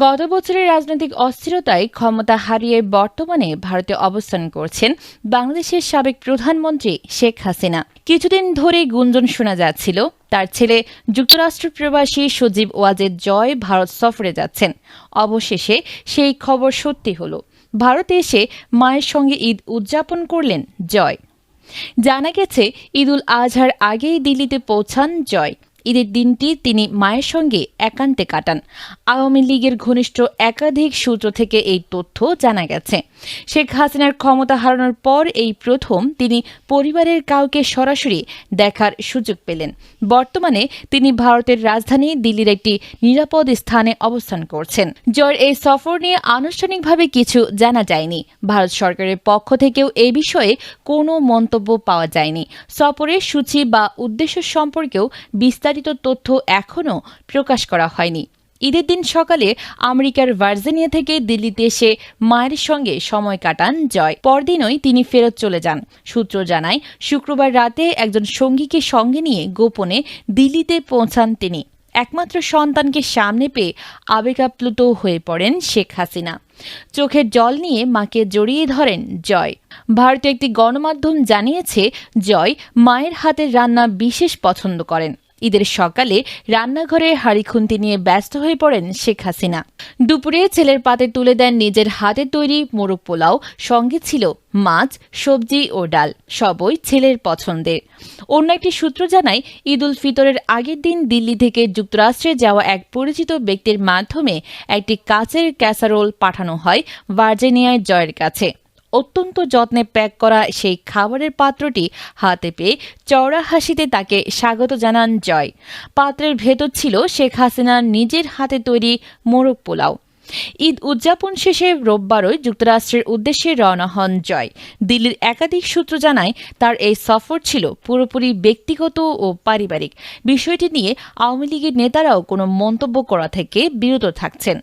গত বছরের রাজনৈতিক অস্থিরতায় ক্ষমতা হারিয়ে বর্তমানে ভারতে অবস্থান করছেন বাংলাদেশের সাবেক প্রধানমন্ত্রী শেখ হাসিনা। কিছুদিন ধরে গুঞ্জন শোনা যাচ্ছিল, তার ছেলে যুক্তরাষ্ট্র প্রবাসী সজীব ওয়াজেদ জয় ভারত সফরে যাচ্ছেন। অবশেষে সেই খবর সত্যি হলো, ভারতে এসে মায়ের সঙ্গে ঈদ উদযাপন করলেন জয়। জানা গেছে, ঈদুল আজহার আগেই দিল্লিতে পৌঁছান জয়। ঈদের দিনটি তিনি মায়ের সঙ্গে একান্তে কাটান। আওয়ামী লীগের ঘনিষ্ঠ একাধিক সূত্র থেকে এই তথ্য জানা গেছে। শেখ হাসিনার ক্ষমতা হারানোর পর এই প্রথম তিনি পরিবারের কাউকে সরাসরি দেখার সুযোগ পেলেন। বর্তমানে তিনি ভারতের রাজধানী দিল্লির একটি নিরাপদ স্থানে অবস্থান করছেন। জয়ের এই সফর নিয়ে আনুষ্ঠানিকভাবে কিছু জানা যায়নি। ভারত সরকারের পক্ষ থেকেও এ বিষয়ে কোনো মন্তব্য পাওয়া যায়নি। সফরের সূচি বা উদ্দেশ্য সম্পর্কেও বিস্তারিত তথ্য এখনও প্রকাশ করা হয়নি। ঈদের দিন সকালে আমেরিকার ভার্জিনিয়া থেকে দিল্লিতে এসে মায়ের সঙ্গে সময় কাটান জয়। পরদিনই তিনি ফেরত চলে যান। সূত্র জানায়, শুক্রবার রাতে একজন সঙ্গীকে সঙ্গে নিয়ে গোপনে দিল্লিতে পৌঁছান তিনি। একমাত্র সন্তানকে সামনে পেয়ে আবেগাপ্লুত হয়ে পড়েন শেখ হাসিনা। চোখের জল নিয়ে মাকে জড়িয়ে ধরেন জয়। ভারতীয় একটি গণমাধ্যম জানিয়েছে, জয় মায়ের হাতের রান্না বিশেষ পছন্দ করেন। ঈদের সকালে রান্নাঘরে হাড়ি খুন্তি নিয়ে ব্যস্ত হয়ে পড়েন শেখ হাসিনা। দুপুরে ছেলের পাতে তুলে দেন নিজের হাতে তৈরি মোরগ পোলাও, সঙ্গে ছিল মাছ, সবজি ও ডাল, সবই ছেলের পছন্দের। অন্য একটি সূত্র জানায় ঈদ উল ফিতরের আগের দিন দিল্লি থেকে যুক্তরাষ্ট্রে যাওয়া এক পরিচিত ব্যক্তির মাধ্যমে একটি কাচের ক্যাসারোল পাঠানো হয় ভার্জিনিয়ায় জয়ের কাছে। অত্যন্ত যত্নে প্যাক করা সেই খাবারের পাত্রটি হাতে পেয়ে চওড়া হাসিতে তাকে স্বাগত জানান জয়। পাত্রের ভেতর ছিল শেখ হাসিনার নিজের হাতে তৈরি মোরগ পোলাও। ঈদ উদযাপন শেষে রোববারই যুক্তরাষ্ট্রের উদ্দেশ্যে রওনা হন জয়। দিল্লির একাধিক সূত্র জানায় তার এই সফর ছিল পুরোপুরি ব্যক্তিগত ও পারিবারিক। বিষয়টি নিয়ে আওয়ামী লীগের নেতারাও কোনো মন্তব্য করা থেকে বিরত থাকছেন।